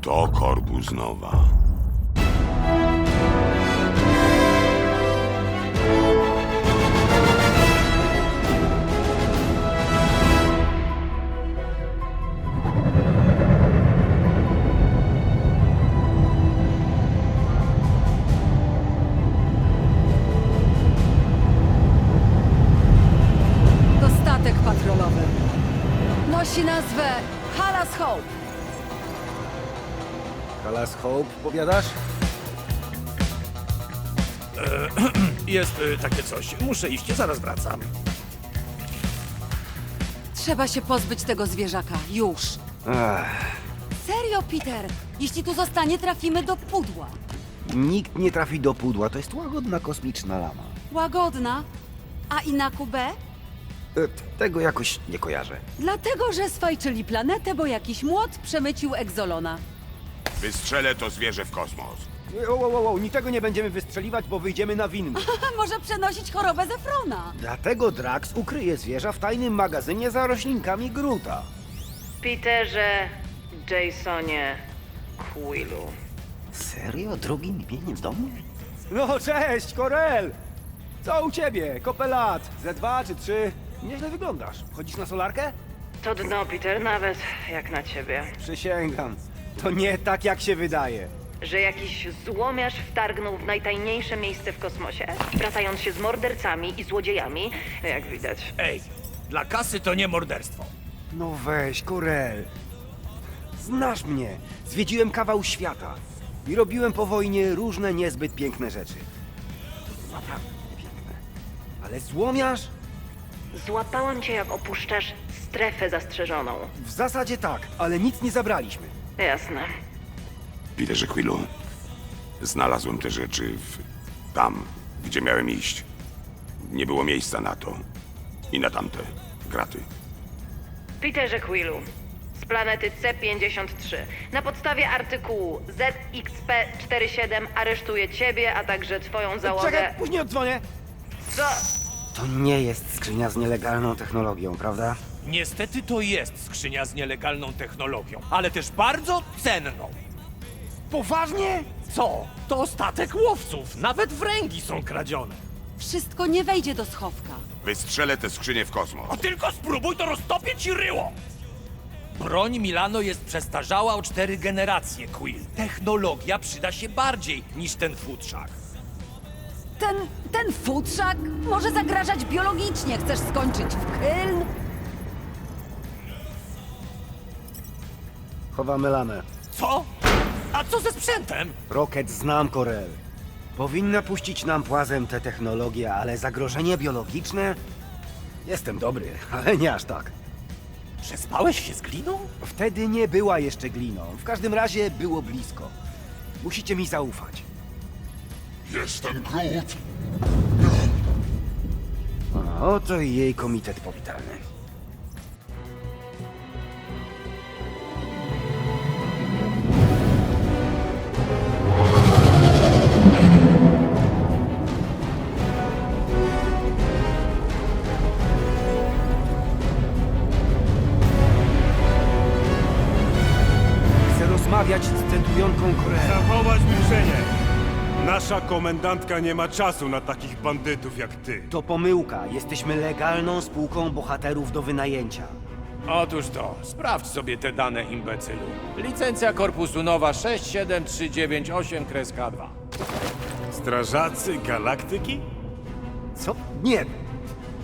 To Korbus Nowa. To statek patrolowy. Nosi nazwę Halas Hope. Kalas Hope, powiadasz? Jest y, takie coś. Muszę iść, zaraz wracam. Trzeba się pozbyć tego zwierzaka. Już. Ech, Serio, Peter? Jeśli tu zostanie, trafimy do pudła. nikt nie trafi do pudła, to jest łagodna kosmiczna lama. Łagodna. A i na Kubę? E, Tego jakoś nie kojarzę. Dlatego, że swajczyli planetę, bo jakiś młot przemycił egzolona. Wystrzelę to zwierzę w kosmos. O, o, o, o, niczego nie będziemy wystrzeliwać, bo wyjdziemy na winny. Może przenosić chorobę Zefrona. Dlatego Drax ukryje zwierza w tajnym magazynie za roślinkami Gruta. Peterze, Jasonie, Quillu. Serio? Drugi imieniem w domu? No cześć, Korel! Co u ciebie? Kopę lat? Ze dwa czy trzy? Nieźle wyglądasz. Chodzisz na solarkę? To dno, Peter, nawet jak na ciebie. Przysięgam. To nie tak, jak się wydaje. Że jakiś złomiarz wtargnął w najtajniejsze miejsce w kosmosie, wracając się z mordercami i złodziejami, jak widać. Ej, dla kasy to nie morderstwo. No weź, Korel. Znasz mnie. Zwiedziłem kawał świata. I robiłem po wojnie różne niezbyt piękne rzeczy. Naprawdę piękne. Ale złomiarz? Złapałam cię, jak opuszczasz strefę zastrzeżoną. W zasadzie tak, ale nic nie zabraliśmy. Jasne. Peterze Quillu, znalazłem te rzeczy w... tam, gdzie miałem iść. Nie było miejsca na to. I na tamte. Graty. Peterze Quillu, z planety C-53. Na podstawie artykułu ZXP-47 aresztuję ciebie, a także twoją załogę... Czekaj, później oddzwonię. Co? To nie jest skrzynia z nielegalną technologią, prawda? Niestety to jest skrzynia z nielegalną technologią, ale też bardzo cenną. Poważnie? Co? To statek łowców. Nawet wręgi są kradzione. Wszystko nie wejdzie do schowka. Wystrzelę tę skrzynię w kosmos. A tylko spróbuj to roztopię ci ryło! Broń Milano jest przestarzała o cztery generacje, Quill. Technologia przyda się bardziej niż ten futrzak. Ten, ten futrzak może zagrażać biologicznie. Chcesz skończyć w Kyln? Chowamy lamę. Co? A co ze sprzętem? Rocket znam, Korel. Powinna puścić nam płazem te technologie, ale zagrożenie biologiczne? Jestem dobry, ale nie aż tak. Przespałeś się z gliną? Wtedy nie była jeszcze gliną. W każdym razie było blisko. Musicie mi zaufać. Jestem Groot. A oto i jej komitet powitalny. Rozmawiać z centurionką Korel. Zachować milczenie! Nasza komendantka nie ma czasu na takich bandytów jak ty. To pomyłka. Jesteśmy legalną spółką bohaterów do wynajęcia. Otóż to, sprawdź sobie te dane, imbecylu. Licencja korpusu nowa 67398-2. Strażacy galaktyki? Co? Nie.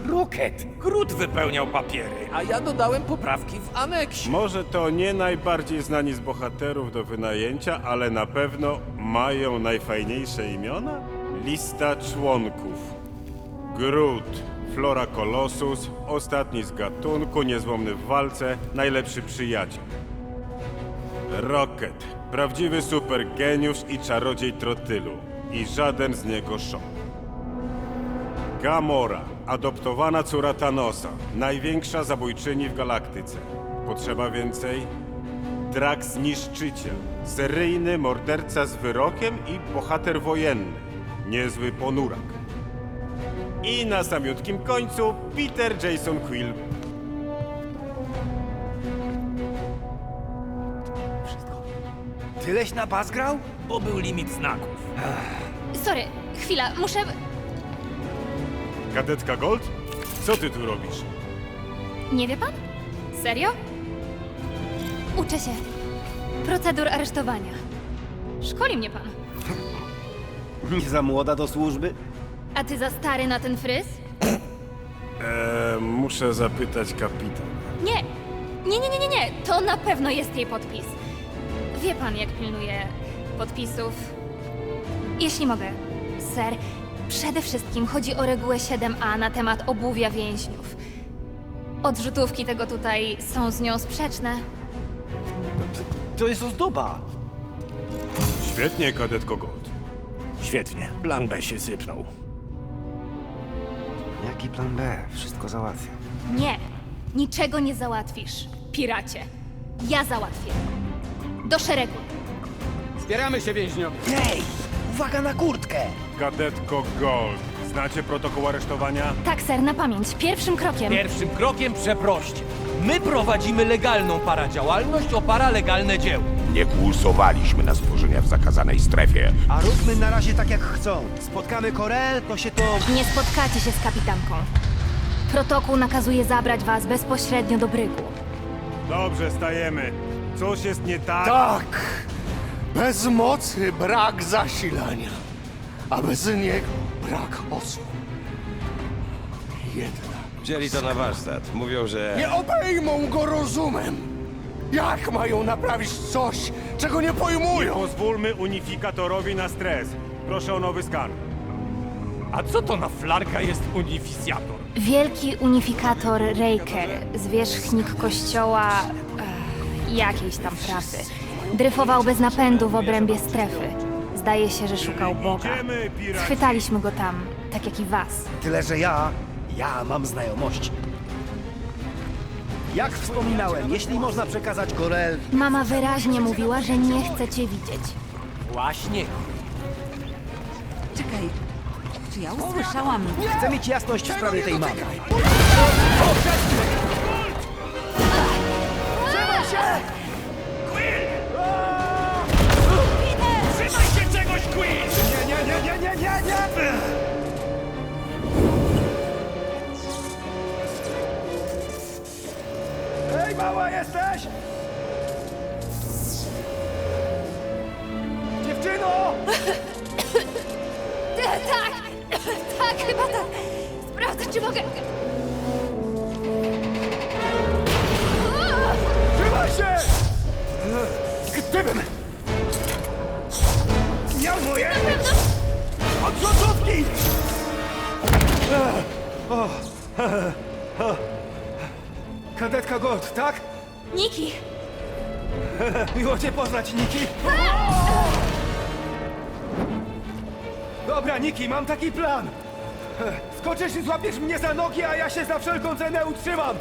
Rocket! Grud wypełniał papiery, a ja dodałem poprawki w aneksie. Może to nie najbardziej znani z bohaterów do wynajęcia, ale na pewno mają najfajniejsze imiona? Lista członków. Groot, Flora Colossus, ostatni z gatunku, niezłomny w walce, najlepszy przyjaciel. Rocket, prawdziwy supergeniusz i czarodziej trotylu. I żaden z niego szok. Gamora, adoptowana córa Thanosa, największa zabójczyni w galaktyce. Potrzeba więcej? Drax Niszczyciel, seryjny morderca z wyrokiem i bohater wojenny. Niezły ponurak. I na samiutkim końcu Peter Jason Quill. Tyleś na bas grał? Bo był limit znaków. Sorry, chwila, muszę... Kadetka Gold? Co ty tu robisz? Nie wie pan? Serio? Uczę się. Procedur aresztowania. Szkoli mnie pan. Nie za młoda do służby? A ty za stary na ten fryz? Eee, muszę zapytać kapitan. Nie! Nie, nie, nie, nie, nie! To na pewno jest jej podpis. Wie pan, jak pilnuje podpisów. Jeśli mogę, ser, przede wszystkim chodzi o regułę 7a na temat obuwia więźniów. Odrzutówki tego tutaj są z nią sprzeczne. To jest ozdoba. Świetnie, kadetko Gold. Świetnie. Plan B się sypnął. Jaki plan B? Wszystko załatwię. Nie, niczego nie załatwisz, piracie. Ja załatwię. Do szeregu. Zbieramy się, więźniowie. Hej! Uwaga na kurtkę! Kadetko Gold. Znacie protokół aresztowania? Tak, ser, na pamięć. Pierwszym krokiem. Pierwszym krokiem przeproście. My prowadzimy legalną paradziałalność o paralegalne dzieło. Nie głosowaliśmy na stworzenia w zakazanej strefie. A róbmy na razie tak jak chcą. Spotkamy Korel, to się to... Nie spotkacie się z kapitanką. Protokół nakazuje zabrać was bezpośrednio do brygu. Dobrze, stajemy. Coś jest nie tak? Tak! Bez mocy brak zasilania, a bez niego brak osłon. Jedna. Wzięli to na warsztat. Mówią, że... Nie obejmą go rozumem! Jak mają naprawić coś, czego nie pojmują? Pozwólmy unifikatorowi na stres. Proszę o nowy skan. A co to na flarka jest unificjator? Wielki unifikator Raker, zwierzchnik kościoła... Ech, jakiejś tam prawdy. Dryfował bez napędu w obrębie strefy. Zdaje się, że szukał Boga. Schwytaliśmy go tam, tak jak i was. Tyle, że ja... Ja mam znajomości. Jak wspominałem, jeśli można przekazać Korel... Mama wyraźnie mówiła, że nie chce cię widzieć. Właśnie. Czekaj, czy ja usłyszałam... Chcę mieć jasność w sprawie tej mamy. Czy mogę... Trzymaj się! Gdybym miał moje odrzutówki! Kadetka Gold, tak? Niki! Miło cię poznać, Niki. Dobra, Niki, mam taki plan. Skoczysz i złapiesz mnie za nogi, a ja się za wszelką cenę utrzymam.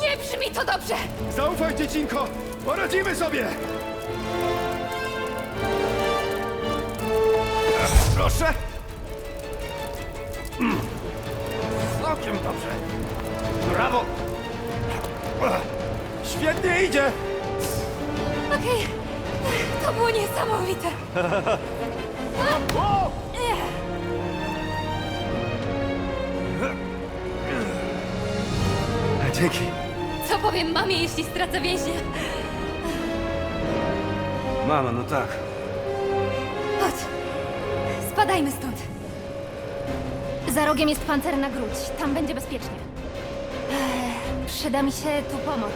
Nie brzmi to dobrze! Zaufaj, dziecinko, poradzimy sobie. Proszę. Całkiem dobrze. Brawo. Świetnie idzie. Okej, to było niesamowite. O! Dzięki. Co powiem mamie, jeśli stracę więźnia? Mama, no tak. Chodź, spadajmy stąd. Za rogiem jest pancerna grudź, tam będzie bezpiecznie. Przyda mi się tu pomoc.